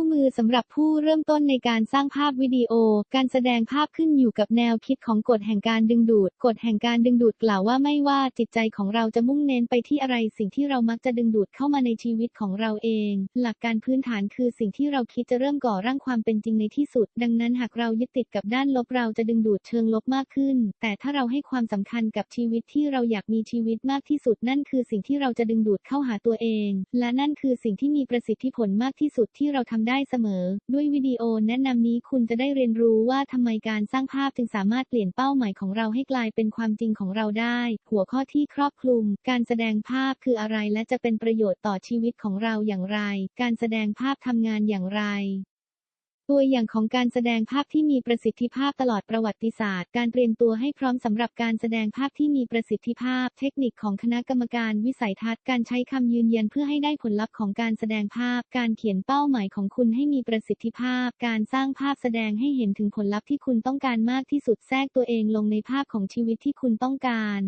คู่มือสำหรับผู้เริ่มต้นในการสร้างภาพวิดีโอ การแสดงภาพขึ้นอยู่กับแนวคิดของกฎแห่งการดึงดูด กฎแห่งการดึงดูดกล่าวว่าไม่ว่าจิตใจของเราจะมุ่งเน้นไปที่อะไรสิ่งที่เรามักจะดึงดูดเข้ามาในชีวิตของเราเอง หลักการพื้นฐานคือสิ่งที่เราคิดจะเริ่มก่อร่างความเป็นจริงในที่สุด ดังนั้นหากเรายึดติดกับด้านลบเราจะดึงดูดเชิงลบมากขึ้น แต่ถ้าเราให้ความสำคัญกับชีวิตที่เราอยากมีชีวิตมากที่สุด นั่นคือสิ่งที่เราจะดึงดูดเข้าหาตัวเอง และนั่นคือสิ่งที่มีประสิทธิผลมากที่สุดที่เราทำได้เสมอ ด้วยวิดีโอแนะนำนี้คุณจะได้เรียนรู้ว่าทำไมการสร้างภาพจึงสามารถเปลี่ยนเป้าหมายของเราให้กลายเป็นความจริงของเราได้ หัวข้อที่ครอบคลุม การแสดงภาพคืออะไรและจะเป็นประโยชน์ต่อชีวิตของเราอย่างไร การแสดงภาพทำงานอย่างไร ตัวอย่างของการแสดงภาพที่มีประสิทธิภาพตลอดประวัติศาสตร์ การเตรียมตัวให้พร้อมสำหรับการแสดงภาพที่มีประสิทธิภาพ เทคนิคของคณะกรรมการวิสัยทัศน์ การใช้คำยืนยันเพื่อให้ได้ผลลัพธ์ของการแสดงภาพ การเขียนเป้าหมายของคุณให้มีประสิทธิภาพ การสร้างภาพแสดงให้เห็นถึงผลลัพธ์ที่คุณต้องการมากที่สุดแทรกตัวเองลงในภาพของชีวิตที่คุณต้องการ